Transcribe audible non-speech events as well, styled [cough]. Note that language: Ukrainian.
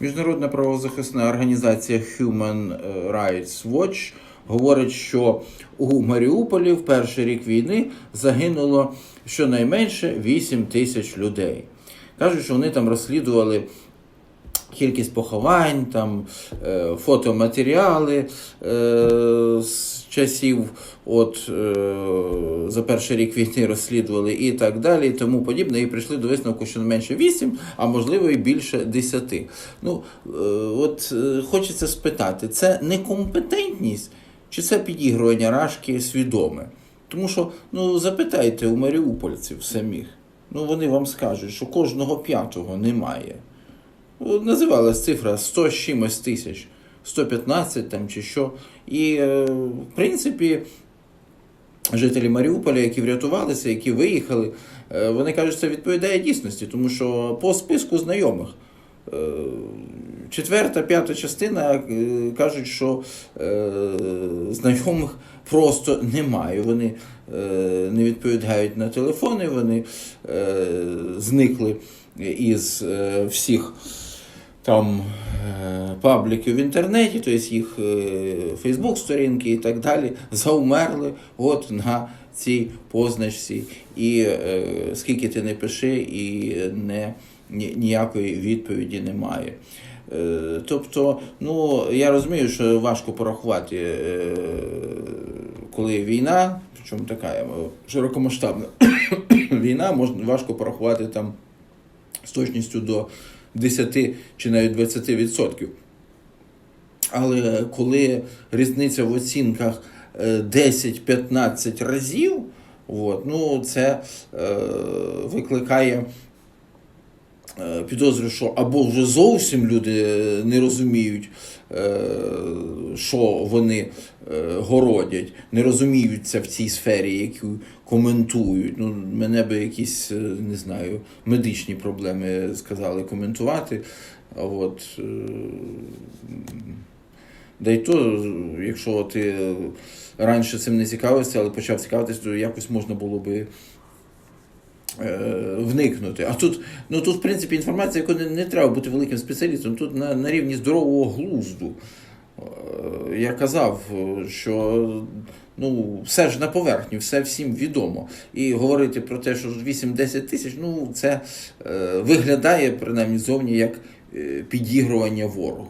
Міжнародна правозахисна організація Human Rights Watch говорить, що у Маріуполі в перший рік війни загинуло щонайменше 8 тисяч людей. Кажуть, що вони там розслідували кількість поховань, там е, фотоматеріали е, з часів от, е, за перший рік війни розслідували і так далі, і тому подібне, і прийшли до висновку, що не менше 8, а можливо і більше 10. Ну, е, от е, хочеться спитати, це некомпетентність чи це підігрування рашки свідоме? Тому що ну, запитайте у маріупольців самих. Ну, вони вам скажуть, що кожного п'ятого немає. Називалась цифра 100 з чимось тисяч, 115 там чи що. І, е, в принципі, жителі Маріуполя, які врятувалися, які виїхали, е, вони кажуть, що це відповідає дійсності, тому що по списку знайомих. е, Четверта, п'ята частина кажуть, що е, знайомих просто немає. Вони е, не відповідають на телефони, вони е, зникли із всіх там е, пабліків в інтернеті, тобто їх Фейсбук-сторінки і так далі, заумерли от на цій позначці. І е, скільки ти не пиши, і не, ні- ніякої відповіді немає. Е, Тобто, ну я розумію, що важко порахувати, е, коли війна, причому така широкомасштабна [coughs] війна, можна важко порахувати там з точністю до 10 чи навіть 20%. Але коли різниця в оцінках е, 10-15 разів, от, ну, це е, викликає е, підозрю, що або вже зовсім люди е, не розуміють, е, що вони городять, не розуміються в цій сфері, яку коментують. Ну, мене би якісь, не знаю, медичні проблеми сказали коментувати. А от, Да й то, якщо ти раніше цим не цікавився, але почав цікавитися, то якось можна було би вникнути. А тут, ну тут, в принципі, інформація, яку не, не треба бути великим спеціалістом, тут на, на рівні здорового глузду. Е, Я казав, що ну, все ж на поверхні, все всім відомо. І говорити про те, що 8-10 тисяч, ну це е, виглядає принаймні зовні як е, підігрування ворогу.